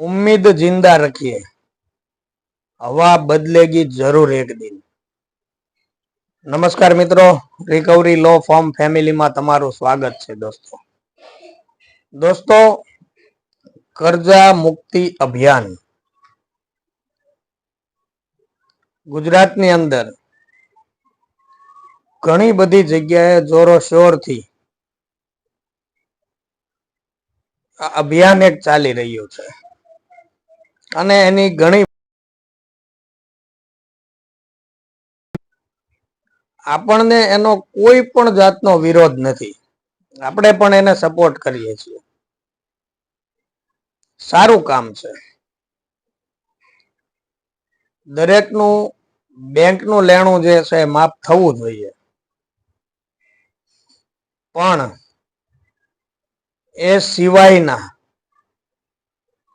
उम्मीद जिंदा रखिए हवा बदलेगी જરૂર એક દિન નમસ્કાર મિત્રો રિકવરી લો ફોર્મ ફેમિલીમાં તમારું સ્વાગત છે દોસ્તો દોસ્તો કર્જા મુક્તિ અભિયાન ગુજરાતની અંદર ઘણી બધી જગ્યાએ જોરો શોરથી આ અભિયાન એક ચાલી રહ્યું છે અને એની ઘણી આપણને એનો કોઈ પણ જાતનો વિરોધ નથી. આપણે પણ એને સપોર્ટ કરીએ છીએ. સારું કામ છે. દરેકનું બેંકનું લેણું જે છે માફ થવું જોઈએ. પણ એ સિવાયના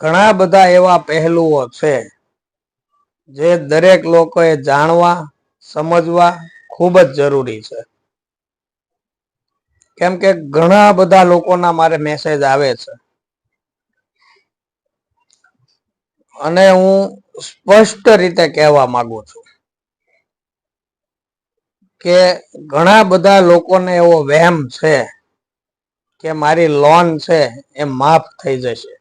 ઘણા બધા એવા પહેલુઓ છે જે દરેક લોકોએ જાણવા, સમજવા ખૂબ જ જરૂરી છે. કેમ કે ઘણા બધા લોકોના મારે મેસેજ આવે છે. અને હું સ્પષ્ટ રીતે કહેવા માંગુ છું કે ઘણા બધા લોકોને એવો વહેમ છે કે મારી લોન છે એ માફ થઈ જશે.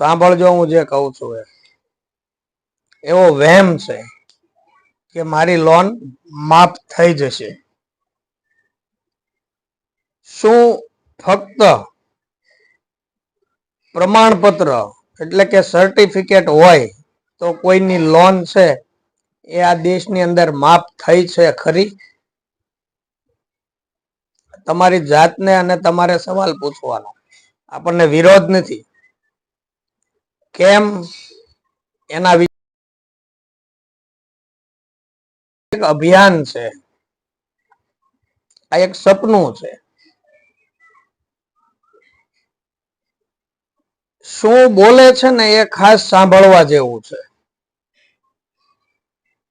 સાંભળજો હું જે કહું છું એ. એવો વહેમ છે કે મારી લોન માફ થઈ જશે. શું ફક્ત પ્રમાણપત્ર એટલે કે સર્ટિફિકેટ હોય તો કોઈની લોન છે એ આ દેશની અંદર માફ થઈ છે ખરી? તમારી જાતને અને તમારે સવાલ પૂછવાનો. આપણને વિરોધ નથી. કેમ એના એક અભિયાન છે. આ એક સપનું છે. શું બોલે છે ને એ ખાસ સાંભળવા જેવું છે.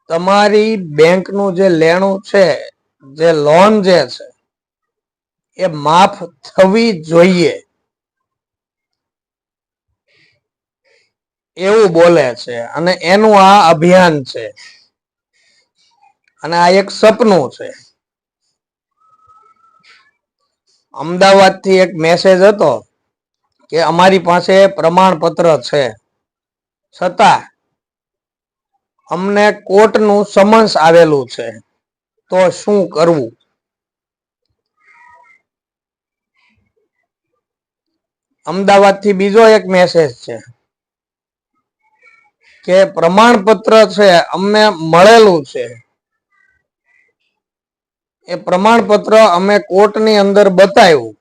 તમારી બેંકનું જે લેણું છે, જે લોન જે છે, એ માફ થવી જોઈએ. એવું બોલે છે અને એનું આ અભિયાન છે. અને આ એક સપનું છે. અમદાવાદથી એક મેસેજ હતો કે અમારી પાસે પ્રમાણપત્ર છે. છતાં અમને કોર્ટનું સમન્સ આવેલું છે. તો શું કરવું? અમદાવાદથી બીજો એક મેસેજ છે. કે પ્રમાણપત્ર છે, અમને મળેલું છે. એ પ્રમાણપત્ર અમે કોર્ટની અંદર બતાવ્યું.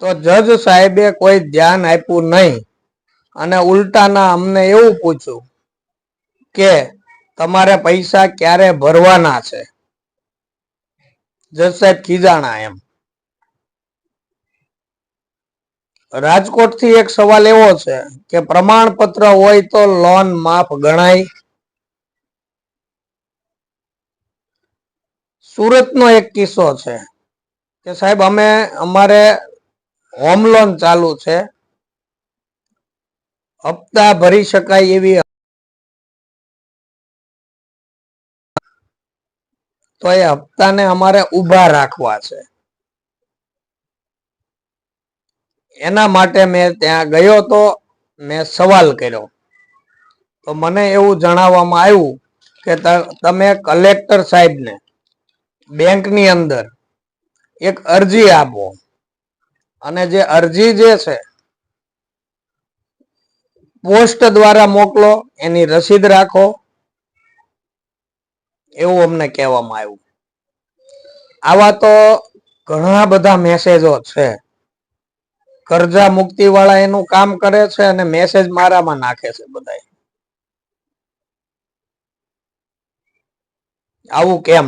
તો જજ સાહેબે કોઈ ધ્યાન આપ્યું નહીં. અને ઉલટાના અમને એવું પૂછ્યું કે તમારે પૈસા ક્યારે ભરવાના છે? જજ સાહેબ ખીજાણા એમ. રાજકોટથી એક સવાલ એવો છે કે પ્રમાણપત્ર હોય તો લોન માફ ગણાય? સુરતનો એક કિસ્સો છે કે સાહેબ, અમે અમારે હોમ લોન ચાલુ છે. હપ્તા ભરી શકાય એવી તો એ હપ્તાને અમારે ઊભા રાખવા છે. એના માટે મેં ત્યાં ગયો તો મેં સવાલ કર્યો. તો મને એવું જણાવવામાં આવ્યું કે તમે કલેક્ટર સાહેબને બેંકની અંદર એક અરજી આપો. અને જે અરજી જે છે, પોસ્ટ દ્વારા મોકલો, એની રસીદ રાખો. એવું અમને કહેવામાં આવ્યું. આવા તો ઘણા બધા મેસેજો છે. કરજા મુક્તિ વાળા એનું કામ કરે છે અને મેસેજ મારામાં નાખે છે બધા આવું કેમ?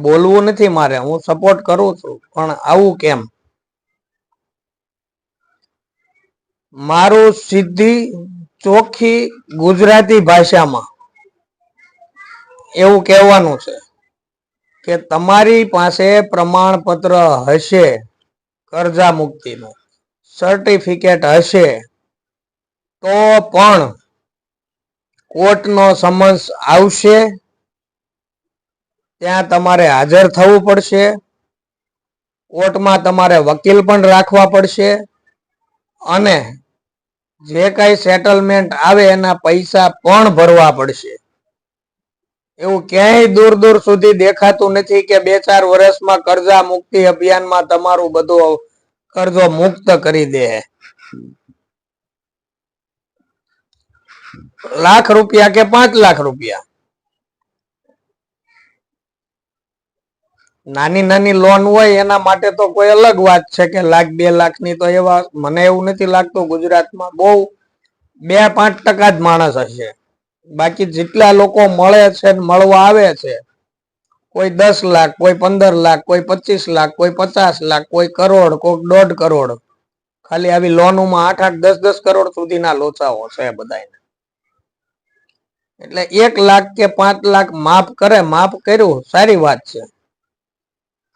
બોલવું નથી મારે, હું સપોર્ટ કરું છું, પણ આવું કેમ? મારું સિદ્ધિ ચોખ્ખી ગુજરાતી ભાષામાં એવું કહેવાનું છે કે તમારી પાસે પ્રમાણપત્ર હશે કર્જા મુક્તિનું સર્ટિફિકેટ હશે, તો પણ કોર્ટનો સમન્સ આવશે, ત્યાં તમારે હાજર થવું પડશે, કોર્ટમાં તમારે વકીલ પણ રાખવા પડશે, અને જે કઈ સેટલમેન્ટ આવે એના પૈસા પણ ભરવા પડશે. એવું ક્યાંય દૂર દૂર સુધી દેખાતું નથી કે બે ચાર વર્ષમાં કરજા મુક્તિ અભિયાનમાં તમારું બધું કરજો મુક્ત કરી દે. લાખ રૂપિયા કે પાંચ લાખ રૂપિયા? નાની નાની લોન હોય એના માટે તો કોઈ અલગ વાત છે કે લાખ, બે લાખની તો એવા મને એવું નથી લાગતું ગુજરાતમાં બહુ બે પાંચ ટકા જ માણસ હશે. બાકી જેટલા લોકો મળે છે મળવા આવે છે, કોઈ દસ લાખ, કોઈ પંદર લાખ, કોઈ પચીસ લાખ, કોઈ પચાસ લાખ, કોઈ કરોડ કોઈ દોઢ કરોડ, ખાલી આવી લોનોમાં આઠ આઠ, દસ દસ કરોડ સુધીના લોચાઓ છે બધાને એટલે એક લાખ કે પાંચ લાખ માફ કરે, માફ કર્યું, સારી વાત છે.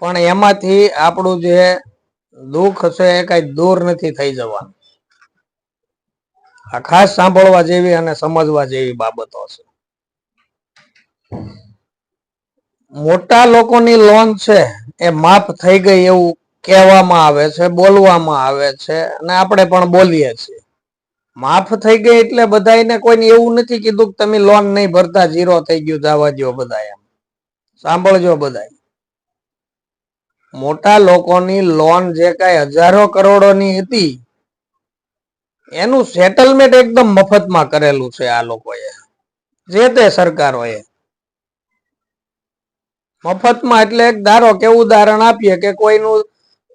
પણ એમાંથી આપણું જે દુઃખ છે એ કઈ દૂર નથી થઈ જવાનું. આ ખાસ સાંભળવા જેવી અને સમજવા જેવી બાબતો છે. મોટા લોકોની લોન છે એ માફ થઈ ગઈ એવું કહેવામાં આવે છે, બોલવામાં આવે છે અને આપણે પણ બોલીએ છીએ. માફ થઈ ગઈ એટલે બધાને કોઈને એવું નથી કીધું કે તમે લોન નહીં ભરતા જીરો થઈ ગયું, જવા દો બધા એમ. સાંભળજો બધા મોટા લોકોની લોન જે કઈ હજારો કરોડોની હતી એનું સેટલમેન્ટ એકદમ મફતમાં કરેલું છે આ લોકોએ. જે તે સરકારોએ. મફતમાં એટલે એક ધારો કે ઉદાહરણ આપીએ કે કોઈનું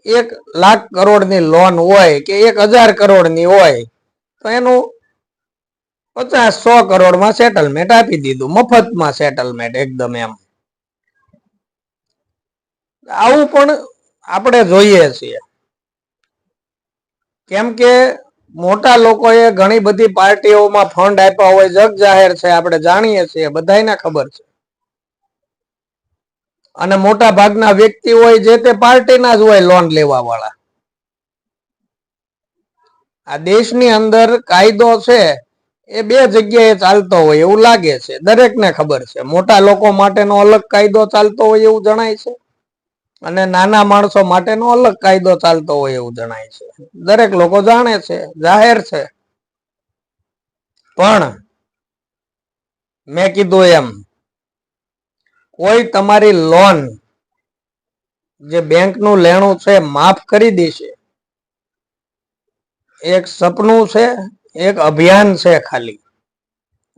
એક લાખ કરોડની લોન હોય કે એક હજાર કરોડની હોય, તો એનું પચાસ સો કરોડમાં સેટલમેન્ટ આપી દીધું. મફતમાં સેટલમેન્ટ એકદમ એમ. આવું પણ આપણે જોઈએ છીએ. કેમ કે મોટા લોકોએ ઘણી બધી પાર્ટીઓમાં ફંડ આપ્યા હોય, જગ જાહેર છે, આપણે જાણીએ છીએ બધાને ખબર છે. અને મોટા ભાગના વ્યક્તિ હોય જે તે પાર્ટીના જ હોય લોન લેવા વાળા આ દેશની અંદર કાયદો છે, એ બે જગ્યાએ ચાલતો હોય એવું લાગે છે, દરેકને ખબર છે. મોટા લોકો માટેનો અલગ કાયદો ચાલતો હોય એવું જણાય છે. અને નાના માણસો માટેનો અલગ કાયદો ચાલતો હોય એવું જણાય છે. દરેક લોકો જાણે છે, જાહેર છે. પણ મેં કીધું એમ, કોઈ તમારી લોન જે બેંકનું લેણું છે માફ કરી દેશે. એક સપનું છે, એક અભિયાન છે ખાલી.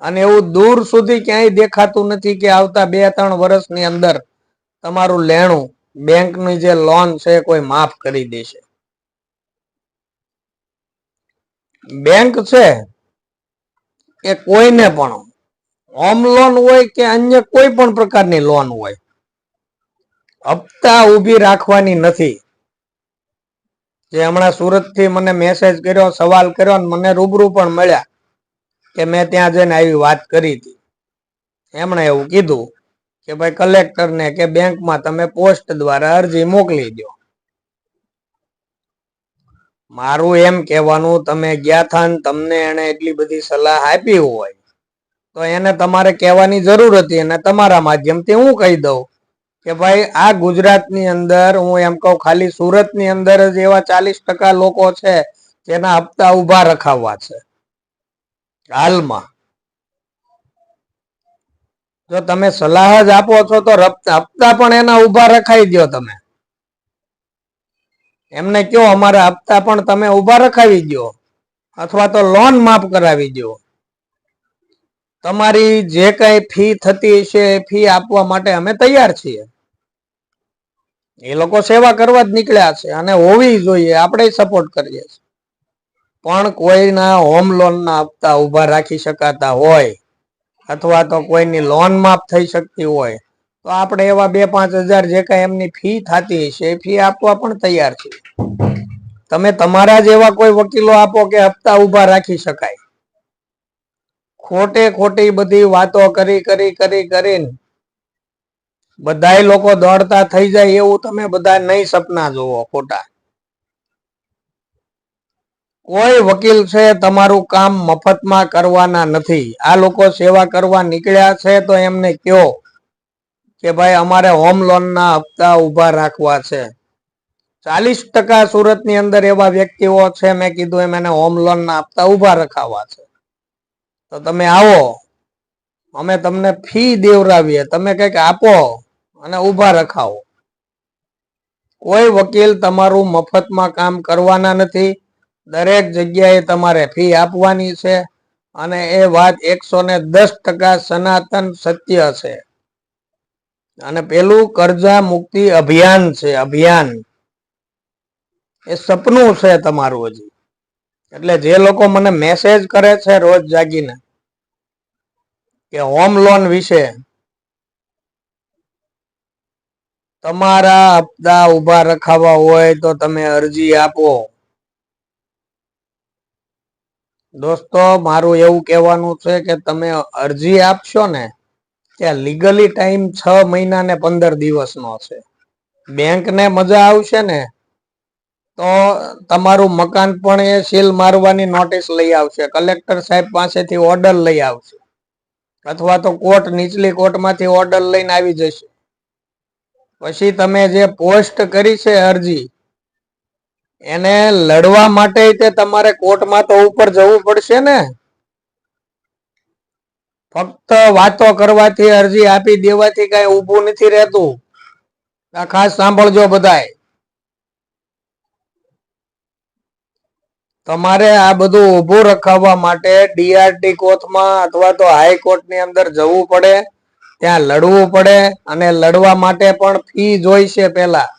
અને એવું દૂર સુધી ક્યાંય દેખાતું નથી કે આવતા બે ત્રણ વર્ષની અંદર તમારું લેણું બેંકની જે લોન છે કોઈ માફ કરી દેશે. બેંક છે એ કોઈને પણ હોમ લોન હોય કે અન્ય કોઈ પણ પ્રકારની લોન હોય, હપ્તા ઊભી રાખવાની નથી. જે હમણાં સુરતથી મને મેસેજ કર્યો, સવાલ કર્યો અને મને રૂબરૂ પણ મળ્યા કે મેં ત્યાં જઈને આવી વાત કરી હતી. એમણે એવું કીધું કે ભાઈ કલેક્ટર ને કે બેંકમાં તમે પોસ્ટ દ્વારા અરજી મોકલી દો. મારું એમ કહેવાનું, તમે ગયા થાન તમને એને એટલી બધી સલાહ આપી હોય, તો એને તમારે કહેવાની જરૂર હતી અને તમારા માધ્યમથી હું કહી દઉં કે ભાઈ, આ ગુજરાતની અંદર, હું એમ કહું, ખાલી સુરતની અંદર જ એવા ચાલીસ ટકા લોકો છે જેના હપ્તા ઊભા રખાવવા છે. હાલમાં. જો તમે સલાહ જ આપો છો તો હપ્તા પણ એના ઊભા રખાઈ દો તમે. એમને કયો અમારા હપ્તા પણ તમે ઊભા રખાવી દો અથવા તો લોન માફ કરાવી દો તમારી જે કઈ ફી થતી છે એ ફી આપવા માટે અમે તૈયાર છીએ. એ લોકો સેવા કરવા જ નીકળ્યા છે અને હોવી જોઈએ, આપણે સપોર્ટ કરીએ છીએ. પણ કોઈના હોમ લોનના હપ્તા ઊભા રાખી શકાતા હોય અથવા તો કોઈની લોન માફ થઈ શકતી હોય, તો આપણે એવા બે પાંચ હજાર જે કઈ એમની ફી થતી હશે, એ ફી આપવા પણ તૈયાર છે. તમે તમારા જેવા કોઈ વકીલો આપો કે હપ્તા ઊભા રાખી શકાય. ખોટે ખોટી બધી વાતો કરી કરી કરી, કરીને બધાય લોકો દોડતા થઈ જાય એવું તમે બધા નહીં સપના જોવો ખોટા. કોઈ વકીલ છે, તમારું કામ મફતમાં કરવાના નથી. આ લોકો સેવા કરવા નીકળ્યા છે તો એમને કયો કે ભાઈ, અમારે હોમ લોનના હપ્તા ઊભા રાખવા છે. ચાલીસ ટકા સુરતની અંદર એવા વ્યક્તિઓ છે, મેં કીધું એમ એને હોમ લોનના હપ્તા ઊભા રખાવા છે. તો તમે આવો, અમે તમને ફી દેવરાવીએ. તમે કંઈક આપો અને ઊભા રખાવો. કોઈ વકીલ તમારું મફતમાં કામ કરવાના નથી. દરેક જગ્યાએ તમારે ફી આપવાની છે અને એ વાત એકસો ને દસ ટકા સનાતન સત્ય છે. અને પેલું કરજા મુક્તિ અભિયાન છે, અભિયાન. એ સપનું છે તમારું હજી. એટલે જે લોકો મને મેસેજ કરે છે રોજ જાગીને કે હોમ લોન વિશે તમારા હપ્તા ઊભા રખાવા હોય તો તમે અરજી આપો. દોસ્તો, મારું એવું કહેવાનું છે કે તમે અરજી આપશો ને ત્યાં લીગલી ટાઈમ છ મહિના ને પંદર દિવસનો છે. બેંકને મજા આવશે ને, તો તમારું મકાન પણ એ સીલ મારવાની નોટિસ લઈ આવશે. કલેક્ટર સાહેબ પાસેથી ઓર્ડર લઈ આવશે. અથવા તો કોર્ટ નીચલી કોર્ટમાંથી ઓર્ડર લઈને આવી જશે. પછી તમે જે પોસ્ટ કરી છે અરજી એને લડવા માટે તે તમારે કોર્ટમાં તો ઉપર જવું પડશે ને? ફક્ત વાતો કરવાથી અરજી આપી દેવાથી કઈ ઊભું નથી રહેતું. આ ખાસ સાંભળજો બધાય. તમારે આ બધું ઊભું રખાવવા માટે ડીઆરટી કોર્ટમાં અથવા તો હાઈકોર્ટની અંદર જવું પડે, ત્યાં લડવું પડે અને લડવા માટે પણ ફી જોઈશે પેલા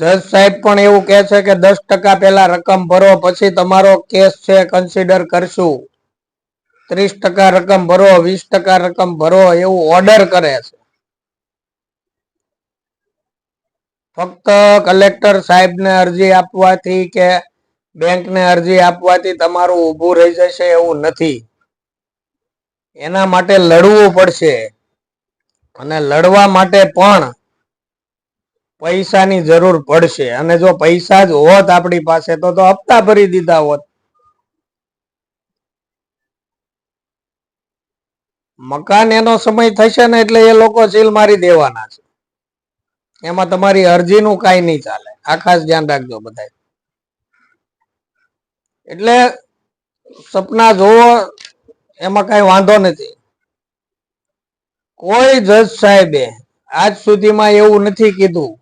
જજ સાહેબ પણ એવું કહે છે કે દસ ટકા પેલા રકમ ભરો, પછી તમારો કેસ છે કન્સિડર કરશું. ત્રીસ ટકા રકમ ભરો, વીસ ટકા રકમ ભરો, એવું ઓર્ડર કરે છે. ફક્ત કલેક્ટર સાહેબને અરજી આપવાથી કે બેંકને અરજી આપવાથી તમારું ઊભું રહી જશે એવું નથી. એના માટે લડવું પડશે. અને લડવા માટે પણ પૈસાની જરૂર પડશે. અને જો પૈસા જ હોત આપણી પાસે, તો તો હપ્તા ભરી દીધા હોત. મકાન એનો સમય થશે ને એટલે એ લોકો સીલ મારી દેવાના છે. એમાં તમારી અરજીનું કાંઈ નહીં ચાલે. આ ખાસ ધ્યાન રાખજો બધા એટલે સપના જોવો, એમાં કઈ વાંધો નથી. કોઈ જજ સાહેબે આજ સુધીમાં એવું નથી કીધું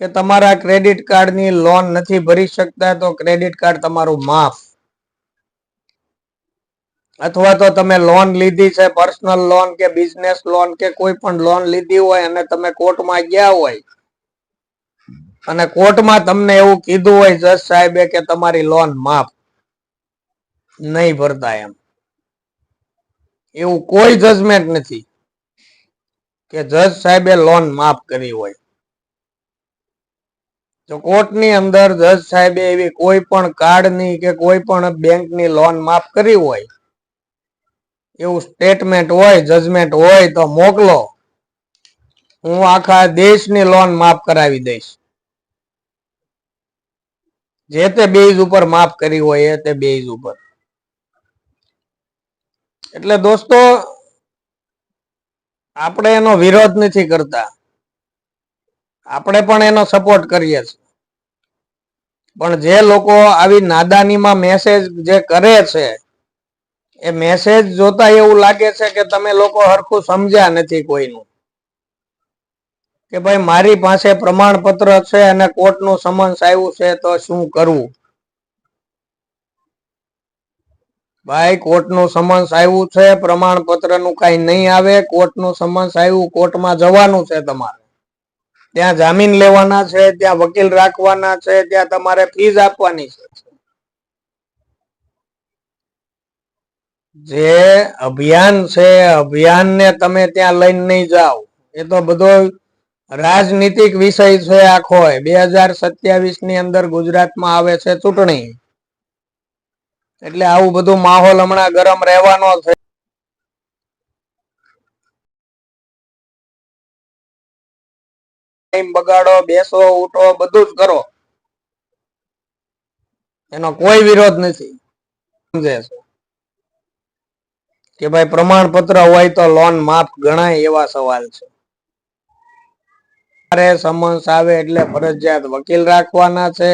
કે તમારા ક્રેડિટ કાર્ડની લોન નથી ભરી શકતા, તો ક્રેડિટ કાર્ડ તમારું માફ. અથવા તો તમે લોન લીધી છે પર્સનલ લોન કે બિઝનેસ લોન કે કોઈ પણ લોન લીધી હોય અને તમે કોર્ટમાં ગયા હોય. અને કોર્ટમાં તમને એવું કીધું હોય, જજ સાહેબે, કે તમારી લોન માફ નહીં ભરતા એમ. એવું કોઈ જજમેન્ટ નથી કે જજ સાહેબે લોન માફ કરી હોય. તો કોર્ટની અંદર જજ સાહેબે એવી કોઈ પણ કાર્ડની કે કોઈ પણ બેંકની લોન માફ કરી હોય, એવું સ્ટેટમેન્ટ હોય, જજમેન્ટ હોય તો મોકલો. હું આખા દેશની લોન માફ કરાવી દઈશ. જે તે બેઝ ઉપર માફ કરી હોય એ તે બેઝ ઉપર. એટલે દોસ્તો, આપણે એનો વિરોધ નથી કરતા. આપણે પણ એનો સપોર્ટ કરીએ છીએ. પણ જે લોકો આવી નાદાનીમાં મેસેજ જે કરે છે, એ મેસેજ જોતા એવું લાગે છે કે તમે લોકો હરખું સમજ્યા નથી કોઈનું. કે ભાઈ મારી પાસે પ્રમાણપત્ર છે અને કોર્ટનું સમન્સ આવ્યું છે તો શું કરવું ભાઈ, કોર્ટનું સમન્સ આવ્યું છે, પ્રમાણપત્રનું કાંઈ નહીં આવે, કોર્ટનું સમન્સ આવ્યું, કોર્ટમાં જવાનું છે તમારે. ત્યાં જામીન લેવાના છે, ત્યાં વકીલ રાખવાના છે, ત્યાં તમારે ફીસ આપવાની છે. જે અભિયાન છે, અભિયાનને તમે ત્યાં લઈને નહીં જાઓ. એ તો બધો રાજનીતિક વિષય છે આખો. બે હજાર સત્યાવીસની અંદર ગુજરાતમાં આવે છે ચૂંટણી. એટલે આવું બધું માહોલ હમણાં ગરમ રહેવાનો છે. ટાઈમ બગાડો, બેસો, ઉઠો, બધું જ કરો. એનો કોઈ વિરોધ નથી. કે ભાઈ પ્રમાણપત્ર હોય તો લોન માફ ગણાય એવા સવાલ છે. તમારે સમન્સ આવે એટલે ફરજિયાત વકીલ રાખવાના છે.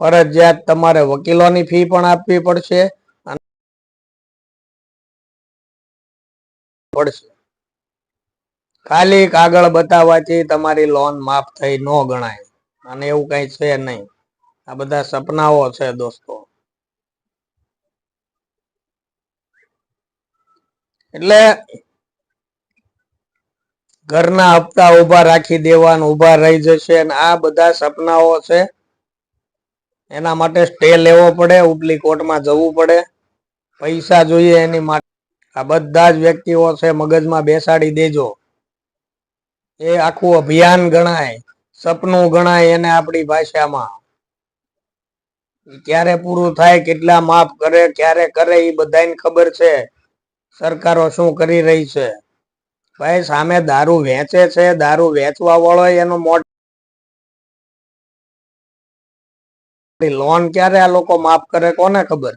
ફરજિયાત તમારે વકીલોની ફી પણ આપવી પડશે. પડશે. ખાલી કાગળ બતાવવાથી તમારી લોન માફ થઈ ન ગણાય. અને એવું કઈ છે નહીં. આ બધા સપનાઓ છે દોસ્તો. એટલે ઘરના હપ્તા ઊભા રાખી દેવાનું ઊભા રહી જશે અને આ બધા સપનાઓ છે એના માટે સ્ટે લેવો પડે, ઉપલી કોર્ટમાં જવું પડે. પૈસા જોઈએ એની માટે. આ બધા જ વ્યક્તિઓ છે, મગજમાં બેસાડી દેજો. એ આખું અભિયાન ગણાય, સપનું ગણાય એને આપણી ભાષામાં. ક્યારે પૂરું થાય, કેટલા માફ કરે, ક્યારે કરે એ બધાને ખબર છે. સરકારો શું કરી રહી છે? ભાઈ, સામે દારૂ વેચે છે, દારૂ વેચવા વાળો એનો મોટ લોન ક્યારે આ લોકો માફ કરે, કોને ખબર?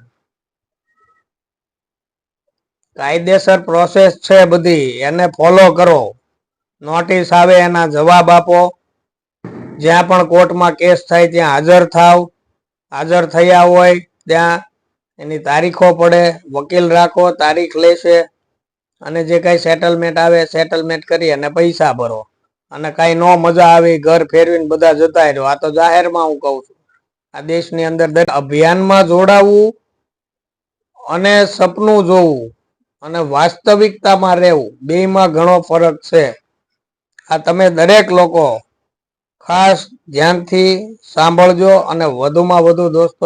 કાયદેસર પ્રોસેસ છે બધી, એને ફોલો કરો. નોટિસ આવે, એના જવાબ આપો. જ્યાં પણ કોર્ટમાં કેસ થાય, ત્યાં હાજર થાવ. હાજર થયા હોય, ત્યાં એની તારીખો પડે, વકીલ રાખો, તારીખ લેશે. અને જે કાંઈ સેટલમેન્ટ આવે સેટલમેન્ટ કરી અને પૈસા ભરો. અને કાંઈ નો મજા આવી, ઘર ફેરવીને બધા જતા રહ્યો આ તો જાહેરમાં હું કહું છું. આ દેશની અંદર દરેક અભિયાનમાં જોડાવું અને સપનું જોવું અને વાસ્તવિકતામાં રહેવું. બેયમાં ઘણો ફરક છે. આ તમે દરેક લોકો ખાસ ધ્યાનથી સાંભળજો અને વધુમાં વધુ દોસ્તો